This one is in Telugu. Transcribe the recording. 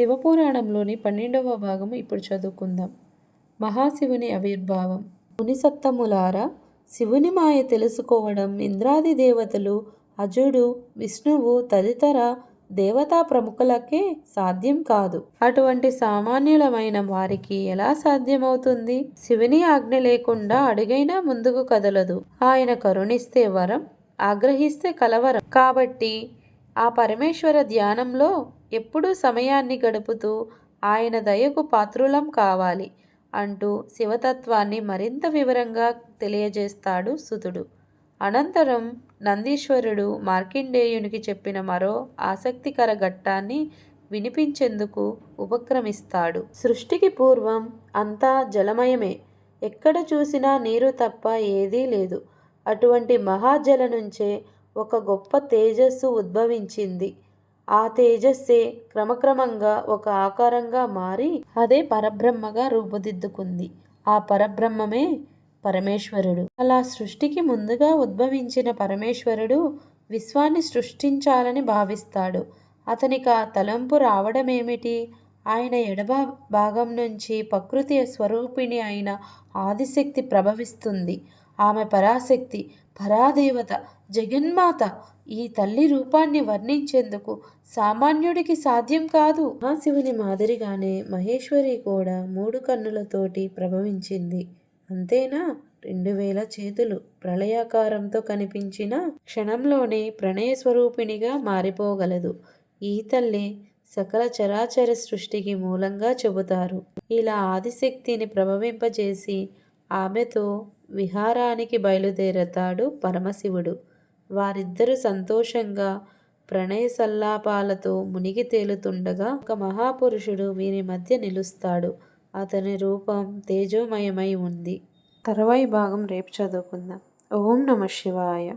శివపురాణంలోని పన్నెండవ భాగం ఇప్పుడు చదువుకుందాం. మహాశివుని ఆవిర్భావం. మునిసత్తములారా శివుని మాయ తెలుసుకోవడం ఇంద్రాది దేవతలు అజుడు విష్ణువు తదితర దేవతా ప్రముఖులకే సాధ్యం కాదు. అటువంటి సామాన్యులమైన వారికి ఎలా సాధ్యమవుతుంది? శివుని ఆజ్ఞ లేకుండా అడుగైనా ముందుకు కదలదు. ఆయన కరుణిస్తే వరం ఆగ్రహిస్తే కలవరం. కాబట్టి ఆ పరమేశ్వర ధ్యానంలో ఎప్పుడూ సమయాన్ని గడుపుతూ ఆయన దయకు పాత్రులం కావాలి అంటూ శివతత్వాన్ని మరింత వివరంగా తెలియజేస్తాడు సుతుడు. అనంతరం నందీశ్వరుడు మార్కిండేయునికి చెప్పిన మరో ఆసక్తికర ఘట్టాన్ని వినిపించేందుకు ఉపక్రమిస్తాడు. సృష్టికి పూర్వం అంతా జలమయమే. ఎక్కడ చూసినా నీరు తప్ప ఏదీ లేదు. అటువంటి మహాజల నుంచే ఒక గొప్ప తేజస్సు ఉద్భవించింది. ఆ తేజస్సే క్రమక్రమంగా ఒక ఆకారంగా మారి అదే పరబ్రహ్మగా రూపుదిద్దుకుంది. ఆ పరబ్రహ్మమే పరమేశ్వరుడు. అలా సృష్టికి ముందుగా ఉద్భవించిన పరమేశ్వరుడు విశ్వాన్ని సృష్టించాలని భావిస్తాడు. అతనికి ఆ తలంపు రావడమేమిటి? ఆయన ఎడబ భాగం నుంచి ప్రకృతి స్వరూపిణి అయిన ఆదిశక్తి ప్రభవిస్తుంది. ఆమె పరాశక్తి పరాదేవత జగన్మాత ఈ తల్లి రూపాన్ని వర్ణించేందుకు సామాన్యుడికి సాధ్యం కాదు. మహాశివుని మాదిరిగానే మహేశ్వరి కూడా మూడు కన్నులతోటి ప్రభవించింది. అంతేనా? రెండు వేల చేతులు ప్రళయాకారంతో కనిపించిన క్షణంలోనే ప్రణయ స్వరూపిణిగా మారిపోగలదు. ఈ తల్లి సకల చరాచర సృష్టికి మూలంగా చెబుతారు. ఇలా ఆదిశక్తిని ప్రభవింపజేసి ఆమెతో విహారానికి బయలుదేరతాడు పరమశివుడు. వారిద్దరూ సంతోషంగా ప్రణయ సల్లాపాలతో మునిగి తేలుతుండగా ఒక మహాపురుషుడు వీరి మధ్య నిలుస్తాడు. అతని రూపం తేజోమయమై ఉంది. తర్వాయి భాగం రేపు చదువుకుందాం. ఓం నమ శివాయ.